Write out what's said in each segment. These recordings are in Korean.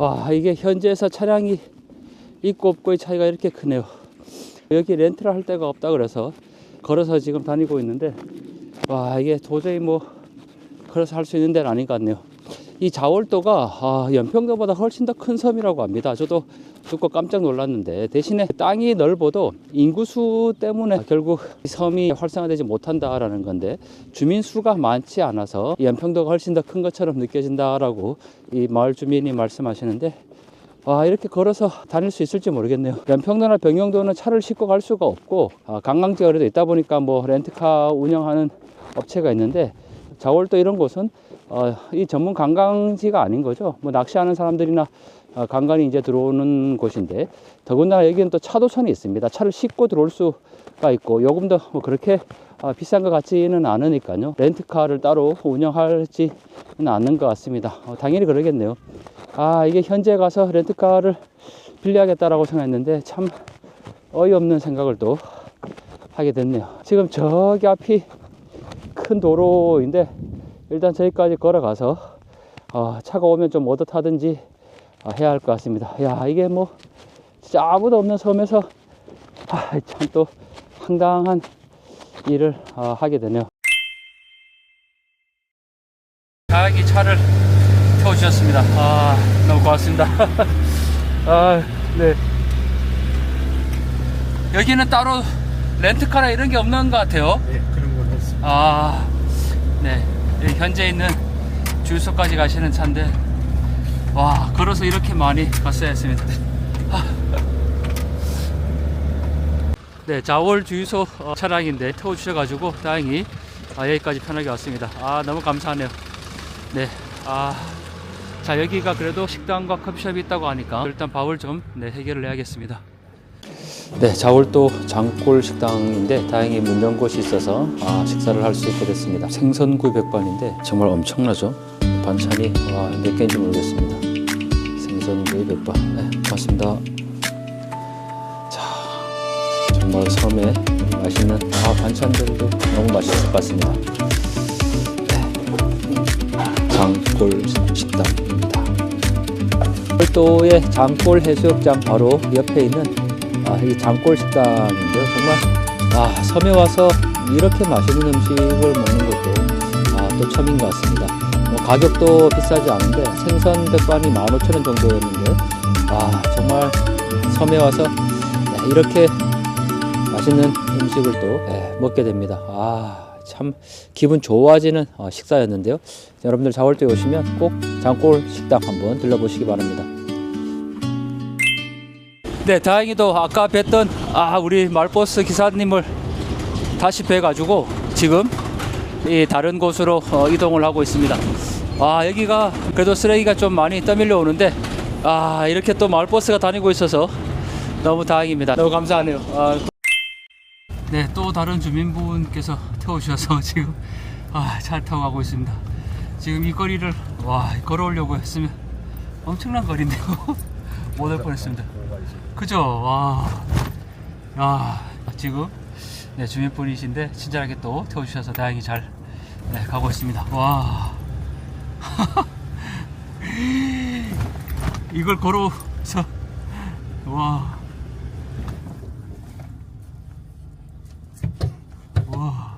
와 이게 현지에서 차량이 있고 없고의 차이가 이렇게 크네요. 여기 렌트를 할 데가 없다 그래서 걸어서 지금 다니고 있는데 와 이게 도저히 뭐 걸어서 할 수 있는 데는 아닌 것 같네요. 이 자월도가 아, 연평도보다 훨씬 더 큰 섬이라고 합니다. 저도 듣고 깜짝 놀랐는데 대신에 땅이 넓어도 인구수 때문에 결국 이 섬이 활성화되지 못한다라는 건데 주민 수가 많지 않아서 이 연평도가 훨씬 더 큰 것처럼 느껴진다라고 이 마을 주민이 말씀하시는데 와 이렇게 걸어서 다닐 수 있을지 모르겠네요. 연평도나 병영도는 차를 싣고 갈 수가 없고 아, 관광지가 그래도 있다 보니까 뭐 렌트카 운영하는 업체가 있는데 자월도 이런 곳은 어, 이 전문 관광지가 아닌 거죠. 뭐 낚시하는 사람들이나 어, 관광이 이제 들어오는 곳인데 더군다나 여기는 또 차도선이 있습니다. 차를 싣고 들어올 수가 있고 요금도 뭐 그렇게 아, 비싼 것 같지는 않으니까요. 렌트카를 따로 운영하지는 않는 것 같습니다. 어, 당연히 그러겠네요. 아 이게 현재 가서 렌트카를 빌려야겠다라고 생각했는데 참 어이없는 생각을 또 하게 됐네요. 지금 저기 앞이 큰 도로인데 일단 저기까지 걸어가서 어, 차가 오면 좀 얻어 타든지 아, 해야 할 것 같습니다. 야 이게 뭐 진짜 아무도 없는 섬에서 아, 참 또 황당한 일을 아, 하게 되네요. 자기 차를 태워주셨습니다. 아 너무 고맙습니다. 아 네. 여기는 따로 렌트카나 이런 게 없는 것 같아요. 네, 그런 건 없습니다. 아, 네. 현재 있는 주유소까지 가시는 차인데, 와, 걸어서 이렇게 많이 갔어야 했습니다. 아. 네, 자월 주유소 어, 차량인데 태워주셔가지고 다행히 아, 여기까지 편하게 왔습니다. 아, 너무 감사하네요. 네, 아. 자, 여기가 그래도 식당과 커피숍이 있다고 하니까 일단 밥을 좀 네, 해결을 해야겠습니다. 네, 자월도 장골 식당인데 다행히 문 연 곳이 있어서 아, 식사를 할 수 있게 됐습니다. 생선구 백반인데 정말 엄청나죠? 반찬이 와, 몇 개인지 모르겠습니다. 생선구이 백반. 네, 고맙습니다. 자, 정말 섬에 맛있는 아, 반찬들도 너무 맛있을 것 같습니다. 네, 장골 식당입니다. 월도의 장골 해수욕장 바로 옆에 있는 아, 이 장골 식당인데요. 정말 아, 섬에 와서 이렇게 맛있는 음식을 먹는 것도 아, 또 처음인 것 같습니다. 뭐 가격도 비싸지 않은데 생선 백반이 15,000원 정도였는데 아, 정말 섬에 와서 네, 이렇게 맛있는 음식을 또 예, 먹게 됩니다. 아, 참 기분 좋아지는 어, 식사였는데요. 여러분들 자월도에 오시면 꼭 장골 식당 한번 들러보시기 바랍니다. 네, 다행히도 아까 뵀던 아 우리 말버스 기사님을 다시 뵈가지고 지금 이 다른 곳으로 어, 이동을 하고 있습니다. 아 여기가 그래도 쓰레기가 좀 많이 떠밀려 오는데 아 이렇게 또 마을버스가 다니고 있어서 너무 다행입니다. 너무 감사하네요. 아, 네, 또 다른 주민분께서 태워주셔서 지금 아, 잘 타고 가고 있습니다. 지금 이 거리를 와 걸어오려고 했으면 엄청난 거리인데요. 못 올 뻔했습니다. 그죠? 와, 야, 지금 네, 주민분이신데 친절하게 또 태워주셔서 다행히 잘 네, 가고 있습니다. 와, 이걸 걸어서 와, 와.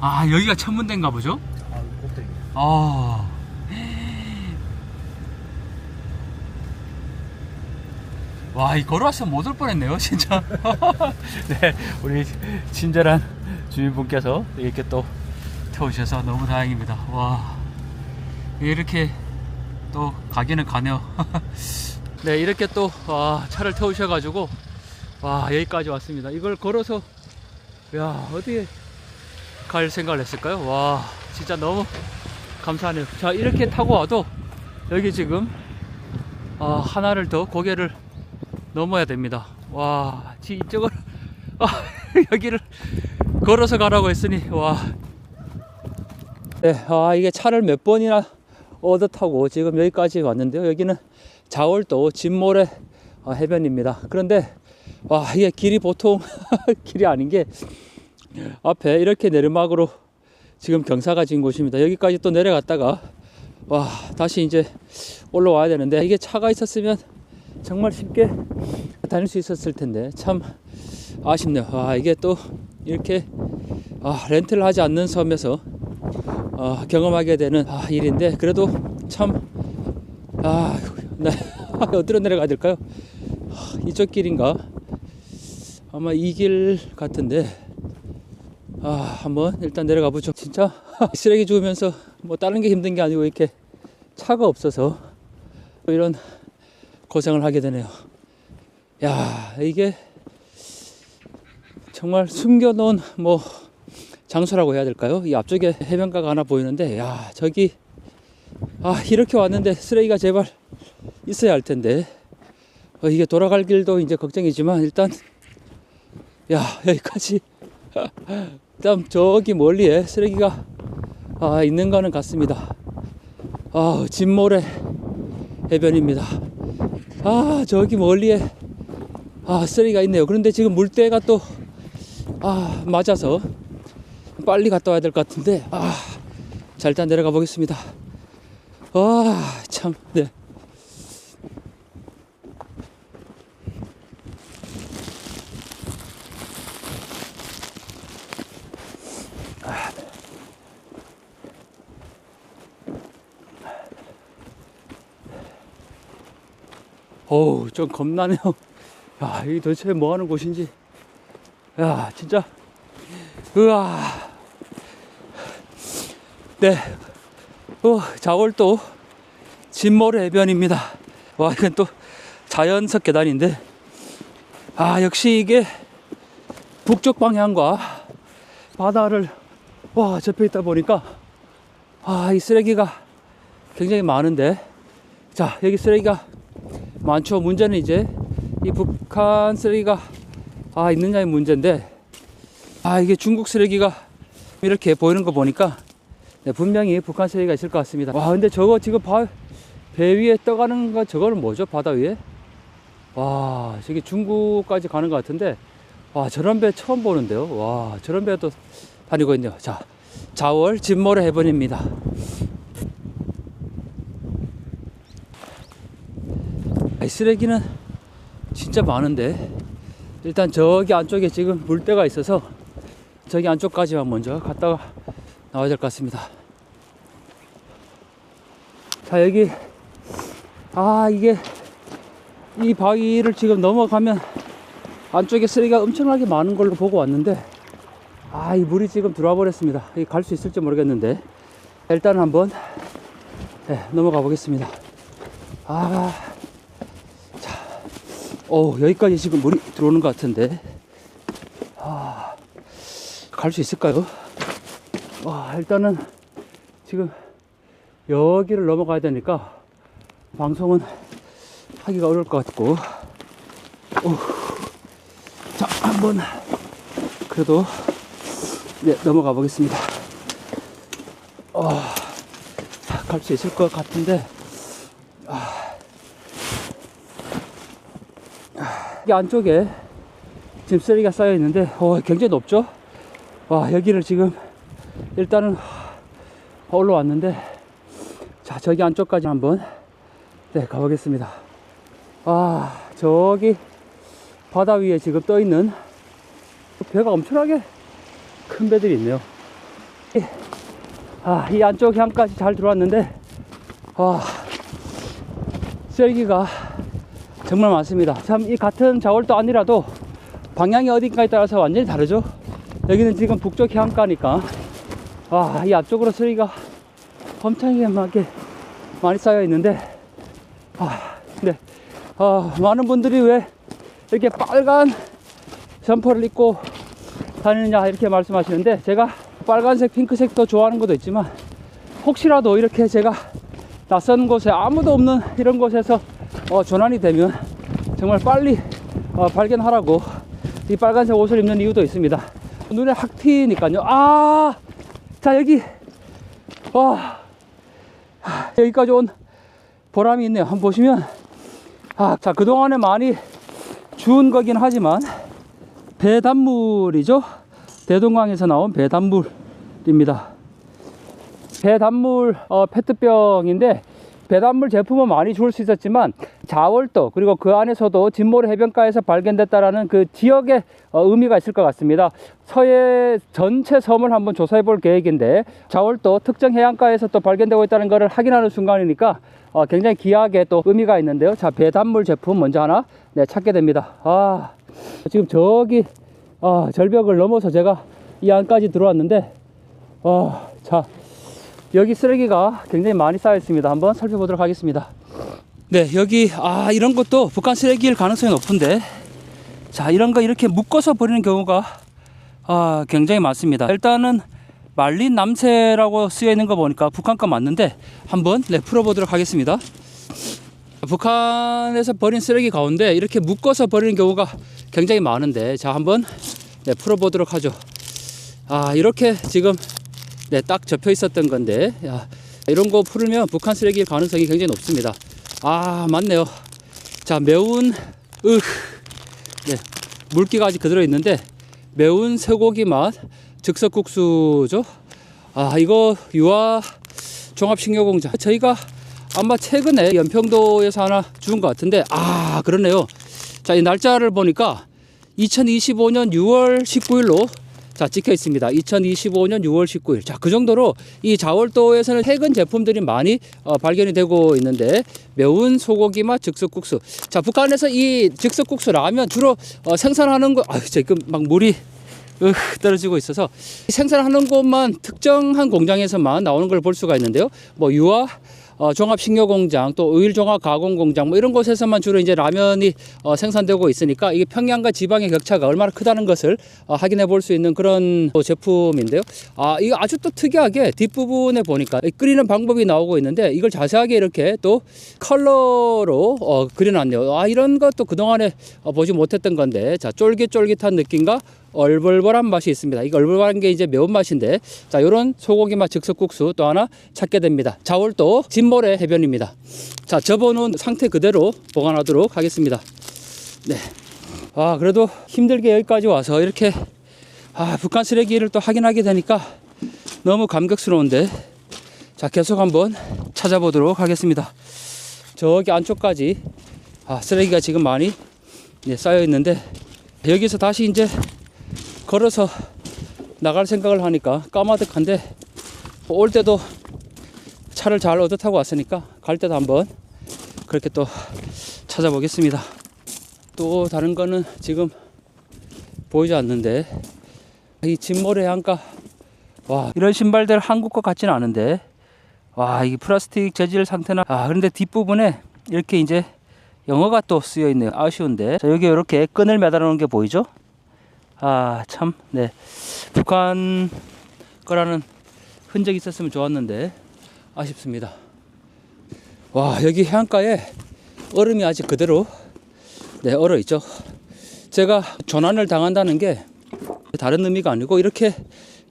아 여기가 천문대인가 보죠? 아, 꼭대기입니다. 아. 와, 이 걸어왔으면 못 올 뻔했네요, 진짜. 네, 우리 친절한 주민분께서 이렇게 또 태워주셔서 너무 다행입니다. 와, 이렇게 또 가기는 가네요. 네, 이렇게 또 와, 차를 태우셔가지고 와 여기까지 왔습니다. 이걸 걸어서 야 어디에 갈 생각을 했을까요? 와, 진짜 너무 감사하네요. 자, 이렇게 타고 와도 여기 지금 아, 하나를 더 고개를 넘어야 됩니다. 와, 지 이쪽을 아, 여기를 걸어서 가라고 했으니 와. 네, 아, 이게 차를 몇 번이나 얻어 타고 지금 여기까지 왔는데요. 여기는 자월도 진모래 어, 해변입니다. 그런데 와, 이게 길이 보통 길이 아닌 게 앞에 이렇게 내리막으로 지금 경사가 진 곳입니다. 여기까지 또 내려갔다가 와 다시 이제 올라와야 되는데 이게 차가 있었으면 정말 쉽게 다닐 수 있었을 텐데 참 아쉽네요. 아 이게 또 이렇게 아, 렌트를 하지 않는 섬에서 어, 경험하게 되는 아, 일인데 그래도 참 아, 네. 어디로 내려가야 될까요? 아, 이쪽 길인가? 아마 이 길 같은데 아, 한번 일단 내려가 보죠. 진짜 쓰레기 주우면서 뭐 다른 게 힘든 게 아니고 이렇게 차가 없어서 이런 고생을 하게 되네요. 야, 이게 정말 숨겨놓은 뭐 장소라고 해야 될까요? 이 앞쪽에 해변가가 하나 보이는데, 야, 저기, 아, 이렇게 왔는데 쓰레기가 제발 있어야 할 텐데. 어, 이게 돌아갈 길도 이제 걱정이지만, 일단, 야, 여기까지. 일단 저기 멀리에 쓰레기가 아, 있는 거는 같습니다. 아, 진모래 해변입니다. 아, 저기 멀리에 아, 쓰레기가 있네요. 그런데 지금 물때가 또 아, 맞아서 빨리 갔다 와야 될 것 같은데 아, 자 일단 내려가 보겠습니다. 와, 참, 네. 어우, 좀 겁나네요. 야, 이게 도대체 뭐 하는 곳인지. 야, 진짜. 으아. 네. 어, 자월도 진모래 해변입니다. 와, 이건 또 자연석 계단인데. 아, 역시 이게 북쪽 방향과 바다를 와, 접해 있다 보니까 아, 이 쓰레기가 굉장히 많은데. 자, 여기 쓰레기가 많죠. 문제는 이제 이 북한 쓰레기가 아 있느냐의 문제인데 아 이게 중국 쓰레기가 이렇게 보이는 거 보니까 네, 분명히 북한 쓰레기가 있을 것 같습니다. 와 근데 저거 지금 바, 배 위에 떠가는 거 저거는 뭐죠? 바다 위에? 와 저기 중국까지 가는 것 같은데 와 저런 배 처음 보는데요. 와 저런 배도 다니고 있네요. 자 자월 진모래 해변입니다. 아이, 쓰레기는 진짜 많은데 일단 저기 안쪽에 지금 물때가 있어서 저기 안쪽까지만 먼저 갔다가 나와야 될 것 같습니다. 자 여기 아 이게 이 바위를 지금 넘어가면 안쪽에 쓰레기가 엄청나게 많은 걸로 보고 왔는데 아 이 물이 지금 들어와 버렸습니다. 갈 수 있을지 모르겠는데 일단 한번 네, 넘어가 보겠습니다. 아 오, 여기까지 지금 물이 들어오는 것 같은데. 아, 갈 수 있을까요? 와, 일단은 지금 여기를 넘어가야 되니까 방송은 하기가 어려울 것 같고. 오, 자, 한번 그래도 네, 넘어가 보겠습니다. 어, 갈수 있을 것 같은데. 여기 안쪽에 지금 쓰레기가 쌓여 있는데 어, 굉장히 높죠? 와 여기를 지금 일단은 올라왔는데 자 저기 안쪽까지 한번 네 가보겠습니다. 와 저기 바다 위에 지금 떠 있는 배가 엄청나게 큰 배들이 있네요. 이- 아, 이 안쪽 향까지 잘 들어왔는데 와 쓰레기가 정말 많습니다. 참 이 같은 자월도 아니라도 방향이 어딘가에 따라서 완전히 다르죠. 여기는 지금 북쪽 해안가니까 와, 이 앞쪽으로 쓰레기가 엄청나게 많이 쌓여 있는데 아, 네. 아, 많은 분들이 왜 이렇게 빨간 점퍼를 입고 다니느냐 이렇게 말씀하시는데 제가 빨간색, 핑크색도 좋아하는 것도 있지만 혹시라도 이렇게 제가 낯선 곳에 아무도 없는 이런 곳에서 어, 전환이 되면 정말 빨리 어, 발견하라고 이 빨간색 옷을 입는 이유도 있습니다. 눈에 확 튀니까요. 아, 자 여기 와 하, 여기까지 온 보람이 있네요. 한번 보시면 아, 자 그동안에 많이 주운 거긴 하지만 배단물이죠. 대동강에서 나온 배단물입니다. 배단물 어, 페트병인데 배단물 제품은 많이 줄 수 있었지만 자월도 그리고 그 안에서도 진모래 해변가에서 발견됐다라는 그 지역의 어, 의미가 있을 것 같습니다. 서해 전체 섬을 한번 조사해 볼 계획인데 자월도 특정 해안가에서 또 발견되고 있다는 것을 확인하는 순간이니까 어, 굉장히 귀하게 또 의미가 있는데요. 자 배단물 제품 먼저 하나 네, 찾게 됩니다. 아 지금 저기 아, 절벽을 넘어서 제가 이 안까지 들어왔는데 아, 자 여기 쓰레기가 굉장히 많이 쌓여 있습니다. 한번 살펴보도록 하겠습니다. 네, 여기 아 이런 것도 북한 쓰레기일 가능성이 높은데 자 이런 거 이렇게 묶어서 버리는 경우가 아 굉장히 많습니다. 일단은 말린 남새라고 쓰여 있는 거 보니까 북한 거 맞는데 한번 네 풀어보도록 하겠습니다. 북한에서 버린 쓰레기 가운데 이렇게 묶어서 버리는 경우가 굉장히 많은데 자 한번 네, 풀어보도록 하죠. 아 이렇게 지금 네, 딱 접혀 있었던 건데 야, 이런 거 풀으면 북한 쓰레기일 가능성이 굉장히 높습니다. 아 맞네요. 자 매운 으 네, 물기가 아직 그대로 있는데 매운 쇠고기 맛 즉석국수죠. 아 이거 유아 종합식료공장 저희가 아마 최근에 연평도에서 하나 주운 것 같은데 아 그러네요. 자 이 날짜를 보니까 2025년 6월 19일로 자 찍혀 있습니다. 2025년 6월 19일. 자 그 정도로 이 자월도에서는 최근 제품들이 많이 어, 발견이 되고 있는데 매운 소고기 맛 즉석국수. 자 북한에서 이 즉석국수 라면 주로 어, 생산하는 거. 아 지금 막 물이 으, 떨어지고 있어서 생산하는 곳만 특정한 공장에서만 나오는 걸 볼 수가 있는데요. 뭐 유아 어, 종합식료공장 또 의일종합가공공장 뭐 이런 곳에서만 주로 이제 라면이 어, 생산되고 있으니까 이게 평양과 지방의 격차가 얼마나 크다는 것을 어, 확인해 볼 수 있는 그런 또 제품인데요. 아 이거 아주 또 특이하게 뒷부분에 보니까 이 끓이는 방법이 나오고 있는데 이걸 자세하게 이렇게 또 컬러로 어, 그려놨네요. 아 이런 것도 그 동안에 어, 보지 못했던 건데 자 쫄깃쫄깃한 느낌과 얼벌벌한 맛이 있습니다. 이거 얼벌벌한 게 이제 매운맛인데 자 요런 소고기 맛 즉석국수 또 하나 찾게 됩니다. 자월도 진모래 해변입니다. 자 접어놓은 상태 그대로 보관하도록 하겠습니다. 네. 아 그래도 힘들게 여기까지 와서 이렇게 아 북한 쓰레기를 또 확인하게 되니까 너무 감격스러운데 자 계속 한번 찾아보도록 하겠습니다. 저기 안쪽까지 아 쓰레기가 지금 많이 네, 쌓여 있는데 여기서 다시 이제 걸어서 나갈 생각을 하니까 까마득한데 올 때도 차를 잘 얻어 타고 왔으니까 갈 때도 한번 그렇게 또 찾아보겠습니다. 또 다른 거는 지금 보이지 않는데 이 진모래 해안가 와 이런 신발들 한국 것 같지는 않은데 와 이 플라스틱 재질 상태나 아 그런데 뒷부분에 이렇게 이제 영어가 또 쓰여 있네요. 아쉬운데. 자, 여기 이렇게 끈을 매달아 놓은 게 보이죠 아, 참, 네. 북한 거라는 흔적이 있었으면 좋았는데, 아쉽습니다. 와, 여기 해안가에 얼음이 아직 그대로, 네, 얼어 있죠. 제가 조난을 당한다는 게 다른 의미가 아니고, 이렇게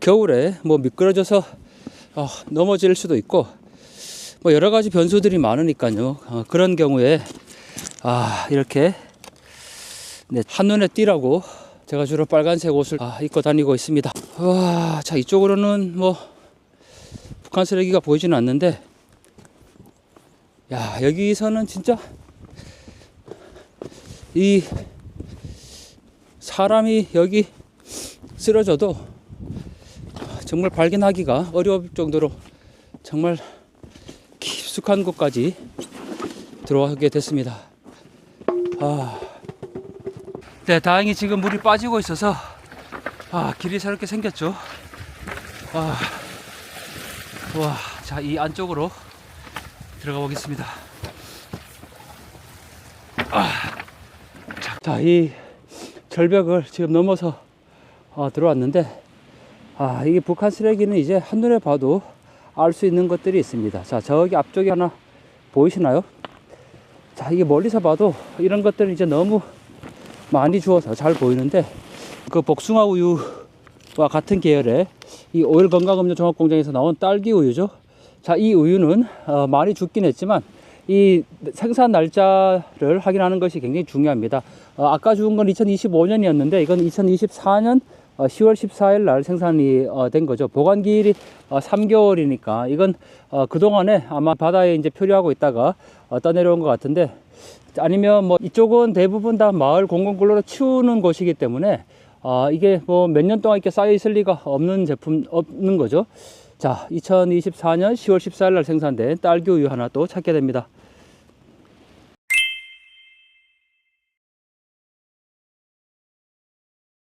겨울에 뭐 미끄러져서 어, 넘어질 수도 있고, 뭐 여러 가지 변수들이 많으니까요. 어, 그런 경우에, 아, 이렇게, 네, 한눈에 띄라고 제가 주로 빨간색 옷을 아, 입고 다니고 있습니다. 와, 자 이쪽으로는 뭐 북한 쓰레기가 보이지는 않는데, 야 여기서는 진짜 이 사람이 여기 쓰러져도 정말 발견하기가 어려울 정도로 정말 깊숙한 곳까지 들어가게 됐습니다. 아. 네, 다행히 지금 물이 빠지고 있어서 아, 길이 새롭게 생겼죠. 아, 와, 자, 이 안쪽으로 들어가 보겠습니다. 아, 자, 자, 이 절벽을 지금 넘어서 어, 들어왔는데, 아, 이게 북한 쓰레기는 이제 한눈에 봐도 알 수 있는 것들이 있습니다. 자, 저기 앞쪽에 하나 보이시나요? 자, 이게 멀리서 봐도 이런 것들은 이제 너무 많이 주어서 잘 보이는데 그 복숭아 우유와 같은 계열의 이 오일 건강음료 종합공장에서 나온 딸기 우유죠. 자, 이 우유는 어, 많이 죽긴 했지만 이 생산 날짜를 확인하는 것이 굉장히 중요합니다. 어, 아까 주은 건 2025년이었는데 이건 2024년 어, 10월 14일 날 생산이 어, 된 거죠. 보관 기일이 어, 3개월이니까 이건 어, 그 동안에 아마 바다에 이제 표류하고 있다가 어, 떠내려온 것 같은데 아니면 뭐 이쪽은 대부분 다 마을 공공근로로 치우는 곳이기 때문에 아, 이게 뭐 몇 년 동안 이렇게 쌓여 있을 리가 없는 제품 없는 거죠. 자, 2024년 10월 14일 날 생산된 딸기 우유 하나 또 찾게 됩니다.